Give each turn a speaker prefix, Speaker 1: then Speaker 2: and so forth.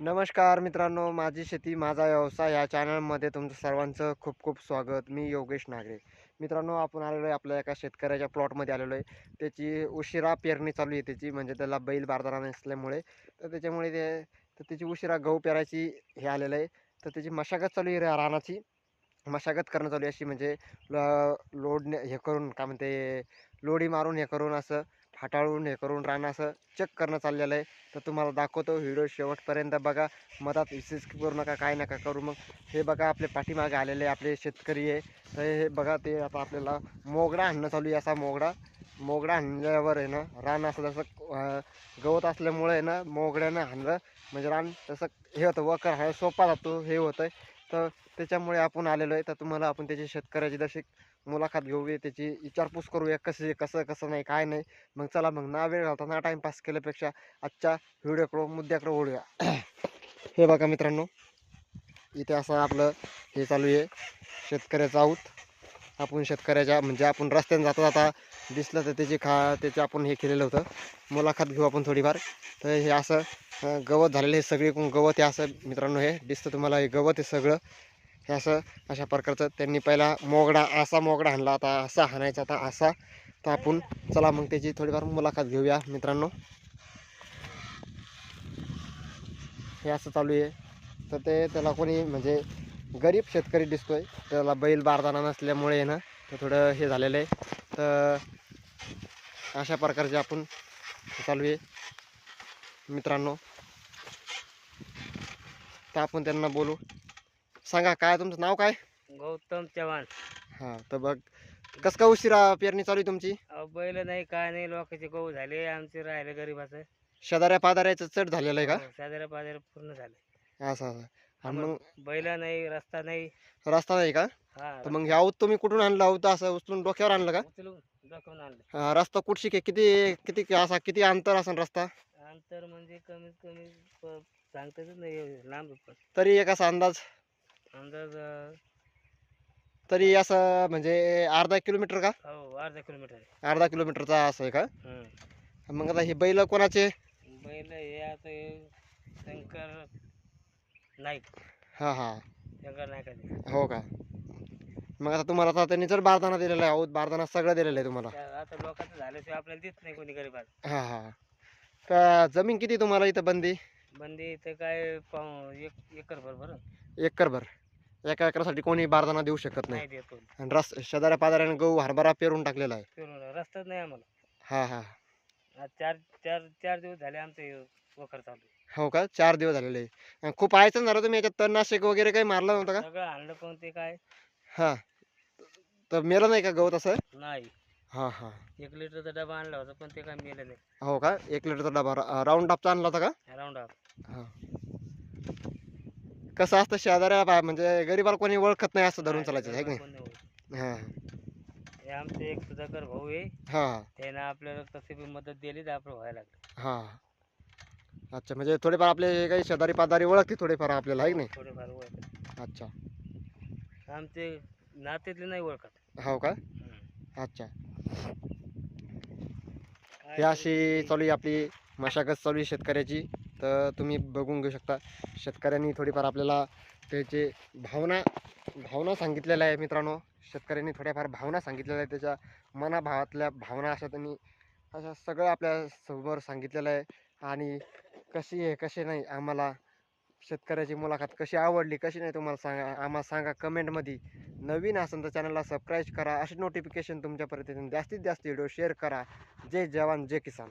Speaker 1: नमस्कार मित्रांनो माझी शेती माझा व्यवसाय या चॅनलमध्ये तुमचं सर्वांचं खूप खूप स्वागत. मी योगेश नागरे. मित्रांनो आपण आलेलो आहे आपल्या एका शेतकऱ्याच्या प्लॉटमध्ये आलेलो आहे. त्याची उशिरा पेरणी चालू आहे त्याची म्हणजे त्याला बैल बारदारा नसल्यामुळे. तर त्याच्यामुळे ते तर त्याची उशिरा गहू पेरायची हे आलेलं आहे. तर त्याची मशागत चालू आहे रानाची. मशागत करणं चालू आहे अशी म्हणजे ल- लोडने हे करून काय म्हणते लोडी मारून हे करून असं फाटाळून हे करून रान असं चेक करणं चाललेलं आहे. तर तुम्हाला दाखवतो व्हिडिओ शेवटपर्यंत बघा. मधात विशेष करू नका काय नका करू. मग हे बघा आपले पाठीमागे आलेले आपले शेतकरी आहे. तर हे बघा ते आता आपल्याला मोगडा आणणं चालू आहे असा मोगडा मोगडा आणल्यावर आहे ना रान असं जसं गवत असल्यामुळे आहे ना मोगड्यानं हाणलं म्हणजे रान तसं हे होतं वकर हा सोपा जातो हे होतं तर त्याच्यामुळे आपण आलेलो आहे. तर तुम्हाला आपण त्याची शेतकऱ्याची जशी मुलाखत घेऊया त्याची विचारपूस करूया कसे कसं कसं नाही काय नाही. मग चला मग ना वेळ घालता ना टाईमपास केल्यापेक्षा आजच्या व्हिडिओकडं मुद्द्याकडं ओढूया हे बघा मित्रांनो इथे असं आपलं हे चालू आहे. शेतकऱ्याचं आऊत. आपण शेतकऱ्याच्या म्हणजे आपण रस्त्याने जाता जाता दिसलं तर त्याची खा त्याचे आपण हे केलेलं होतं. मुलाखत घेऊ आपण थोडीफार. तर हे असं गवत झालेलं हे सगळे गवत आहे असं मित्रांनो हे दिसतं तुम्हाला. हे गवत हे सगळं. हे असं अशा प्रकारचं त्यांनी पहिला मोगडा असा मोगडा आणला आता असा हाणायचा आता असा. तर आपण चला मग त्याची थोडीफार मुलाखत घेऊया मित्रांनो. हे असं चालू आहे. तर ते त्याला कोणी म्हणजे गरीब शेतकरी दिसतोय. त्याला बैल बारदाना नसल्यामुळे आहे ना तर थोडं हे झालेलं आहे. तर अशा प्रकारचे आपण चालू आहे मित्रांनो. तर आपण त्यांना बोलू? सांगा काय तुमचं नाव काय?
Speaker 2: गौतम चव्हाण.
Speaker 1: हां तर बघ कसं काय उशिरा पेरणी चालू आहे तुमची?
Speaker 2: अहो बैल नाही काय नाही लोकांचे गहू झाले आमचे राहिले गरीबाचं.
Speaker 1: शेजाऱ्या पादाऱ्याचं चढ झालेलं आहे का?
Speaker 2: शेजाऱ्या पाजाऱ्या पूर्ण झाले.
Speaker 1: असं असं. आणि मग?
Speaker 2: बैल नाही रस्ता नाही.
Speaker 1: रस्ता नाही का?
Speaker 2: हा
Speaker 1: तर मग हे आऊत तुम्ही कुठून आणलं? आऊत असं उचलून डोक्यावर आणलं का?
Speaker 2: उचलून दाखवून आणलं.
Speaker 1: हा, रस्ता कुठशी किती किती असा किती अंतर असेल रस्ता?
Speaker 2: अंतर म्हणजे कमीत कमी प- सांगता येत नाही एवढं लांब आहे पण.
Speaker 1: तरी एक असा अंदाज?
Speaker 2: अंदाज अं,
Speaker 1: तरी असं म्हणजे अर्धा किलोमीटर का?
Speaker 2: हो अर्धा किलोमीटर आहे.
Speaker 1: अर्धा किलोमीटरचा असं आहे का. मग आता हे बैल कोणाचे?
Speaker 2: बैल हे आता हे शंकर नाईक.
Speaker 1: हां हां.
Speaker 2: शंकर नाईकाचे
Speaker 1: हो का? मग आता तुम्हाला आता त्यांनी जर बारदाना दिलेला आहे आऊत बारदाना सगळं दिलेलं आहे तुम्हाला.
Speaker 2: त्या- आता लोकांचं झाल्याशिवाय आपल्याला देत नाही कोणी गरीबात
Speaker 1: हां हां. का जमीन किती तुम्हाला इथं बंदी?
Speaker 2: बंदी इथं काय पाव एक एकर भर.
Speaker 1: एकरभर. एका एकरासाठी कोणी बारदाना देऊ शकत नाही.
Speaker 2: नाही देतो
Speaker 1: आणि रस शेजाऱ्या पादाऱ्याने गहू हरभरा पेरून टाकलेला आहे.
Speaker 2: फिरून रस्ताच नाही आम्हाला.
Speaker 1: हां हां.
Speaker 2: आज चार चार चार दिवस झाले आमचे वखर चालू आहे.
Speaker 1: हो का? चार दिवस झालेले आहे. आणि खूप आयचं जरा तुम्ही याच्यात तणनाशक वगैरे काही मारलं नव्हतं का?
Speaker 2: सगळं आणलं पण ते काय?
Speaker 1: हां. तर मेलं नाही का गवत असं
Speaker 2: नाही.
Speaker 1: हां हां.
Speaker 2: एक लिटरचा डबा आणला होता पण ते काय मेलं नाही.
Speaker 1: हो का? एक लिटरचा डबा. रा- राऊंड अपचा आणला होता का?
Speaker 2: राऊंड अप
Speaker 1: हां. कसं असतं शेजाऱ्या बा- म्हणजे गरीबाला कोणी ओळखत नाही असं धरून चालायचं आहे की नाही? हां.
Speaker 2: हे आमचे एक सुधाकर भाऊ आहे.
Speaker 1: हां.
Speaker 2: त्यानं आपल्याला कशी बी मदत दिली तर आपलं व्हायला लागलं.
Speaker 1: हां. अच्छा म्हणजे थोडेफार आपले काही शेजारी पादारी ओळखते थोडेफार आपल्याला आहे की नाही?
Speaker 2: थोडेफार ओळख
Speaker 1: अच्छा.
Speaker 2: आमचे नात्यातले नाही ओळखत.
Speaker 1: हो का. अच्छा. हे अशी चालू आहे आपली मशागत चालू आहे शेतकऱ्याची. तर तुम्ही बघून घेऊ शकता. शेतकऱ्यांनी थोडीफार आपल्याला त्याचे भावना भावना सांगितलेल्या आहे मित्रांनो. शेतकऱ्यांनी थोड्याफार भावना सांगितलेल्या आहे त्याच्या मनाभावातल्या भावना अशा त्यांनी अशा सगळं आपल्यासमोर सांगितलेलं आहे. आणि कशी आहे कशी नाही आम्हाला शेतकऱ्याची मुलाखत कशी आवडली कशी नाही तुम्हाला सांगा आम्हाला सांगा कमेंटमध्ये नवीन असेल तर चॅनलला सबस्क्राईब करा. असे नोटिफिकेशन तुमच्यापर्यंत येतील. जास्तीत जास्त व्हिडिओ शेअर करा. जय जवान जय किसान.